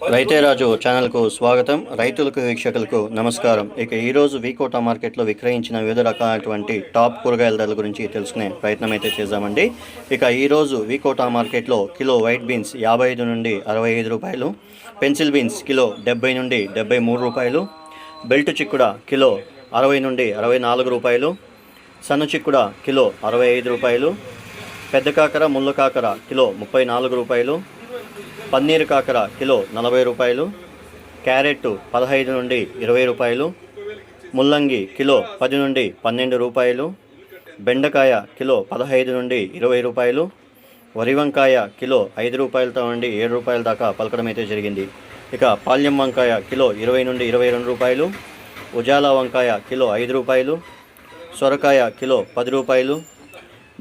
రైతే రాజు ఛానల్కు స్వాగతం. రైతులకు వీక్షకులకు నమస్కారం. ఇక ఈరోజు వీకోటా మార్కెట్లో విక్రయించిన వివిధ రకాలైనటువంటి టాప్ కూరగాయల ధరల గురించి తెలుసుకునే ప్రయత్నం అయితే చేద్దామండి. ఇక ఈరోజు వీకోటా మార్కెట్లో కిలో వైట్ బీన్స్ యాభై ఐదు నుండి అరవై ఐదు రూపాయలు పెన్సిల్ బీన్స్ కిలో డెబ్బై నుండి డెబ్బై మూడు రూపాయలు బెల్ట్ చిక్కుడ కిలో అరవై నుండి అరవై నాలుగు రూపాయలు సన్న చిక్కుడ కిలో అరవై ఐదు రూపాయలు పెద్ద కాకర ముళ్ళ కాకర కిలో ముప్పై నాలుగు రూపాయలు పన్నీరు కాకర కిలో నలభై రూపాయలు క్యారెట్ పదహైదు నుండి ఇరవై రూపాయలు ముల్లంగి కిలో పది నుండి పన్నెండు రూపాయలు బెండకాయ కిలో పదహైదు నుండి ఇరవై రూపాయలు వరి వంకాయ కిలో ఐదు రూపాయలతో నుండి ఏడు రూపాయల దాకా పలకడం అయితే జరిగింది. ఇక పాల్యం వంకాయ కిలో ఇరవై నుండి ఇరవై రెండు రూపాయలు ఉజాలా వంకాయ కిలో ఐదు రూపాయలు సొరకాయ కిలో పది రూపాయలు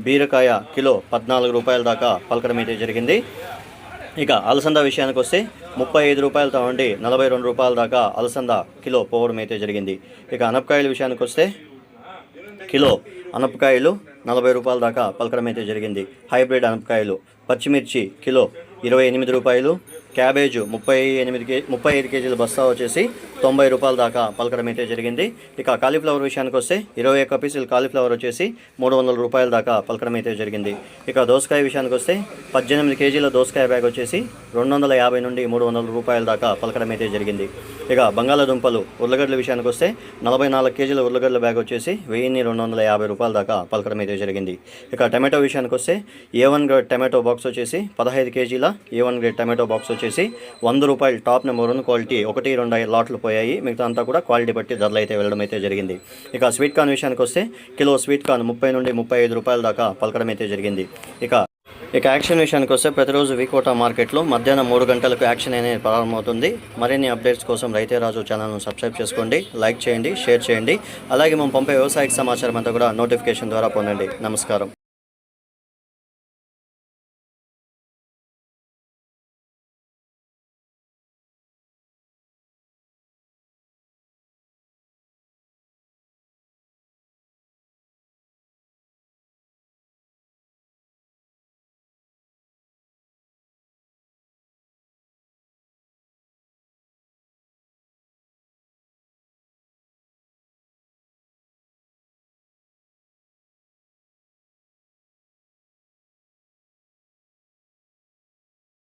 బీరకాయ కిలో పద్నాలుగు రూపాయల దాకా పలకడం అయితే జరిగింది. ఇక అలసంద విషయానికి వస్తే ముప్పై ఐదు రూపాయలతో ఉండి నలభై రెండు రూపాయల దాకా అలసంద కిలో పోవడం అయితే జరిగింది. ఇక అనపకాయల విషయానికి వస్తే కిలో అనపకాయలు నలభై రూపాయల దాకా పలకడం అయితే జరిగింది. హైబ్రిడ్ అనపకాయలు పచ్చిమిర్చి కిలో ఇరవై ఎనిమిది రూపాయలు క్యాబేజు ముప్పై ఎనిమిది కే ముప్పై ఐదు కేజీల బస్తా వచ్చేసి తొంభై రూపాయల దాకా పలకడం అయితే జరిగింది. ఇక కాలీఫ్లవర్ విషయానికి వస్తే ఇరవై ఒక్క పీసులు కాలీఫ్లవర్ వచ్చేసి మూడు వందల రూపాయల దాకా పలకడం అయితే జరిగింది. ఇక దోసకాయ విషయానికి వస్తే పద్దెనిమిది కేజీల దోసకాయ బ్యాగ్ వచ్చేసి రెండు వందల యాభై నుండి మూడు వందల రూపాయల దాకా పలకడం అయితే జరిగింది. ఇక బంగాళాదుంపలు ఉర్లగడ్డల విషయానికి వస్తే నలభై నాలుగు కేజీల ఉర్లగడ్డల బ్యాగ్ వచ్చేసి వెయ్యిన్ని రెండు వందల యాభై రూపాయల దాకా పలకడం అయితే జరిగింది. ఇక టమాటో విషయానికి వస్తే A one grade tomato box వచ్చేసి పదహైదు కేజీల A one grade tomato box వచ్చేసి వంద రూపాయలు టాప్ నెంబర్ వన్ క్వాలిటీ ఒకటి రెండు లాట్లు పోయాయి. మిగతా అంతా కూడా క్వాలిటీ బట్టి ధరలు అయితే వెళ్ళడం అయితే జరిగింది. ఇక స్వీట్ కార్న్ విషయానికి వస్తే కిలో స్వీట్ కార్న్ ముప్పై నుండి ముప్పై ఐదు రూపాయల దాకా పలకడం అయితే జరిగింది. ఇక ఇక యాక్షన్ విషయానికి వస్తే ప్రతిరోజు వికోటా మార్కెట్లో మధ్యాహ్నం మూడు గంటలకు యాక్షన్ అనేది ప్రారంభమవుతుంది. మరిన్ని అప్డేట్స్ కోసం రైతే రాజు ఛానల్ను సబ్స్క్రైబ్ చేసుకోండి లైక్ చేయండి షేర్ చేయండి. అలాగే మేము పంపే వ్యవసాయక సమాచారం అంతా కూడా నోటిఫికేషన్ ద్వారా పొందండి. నమస్కారం.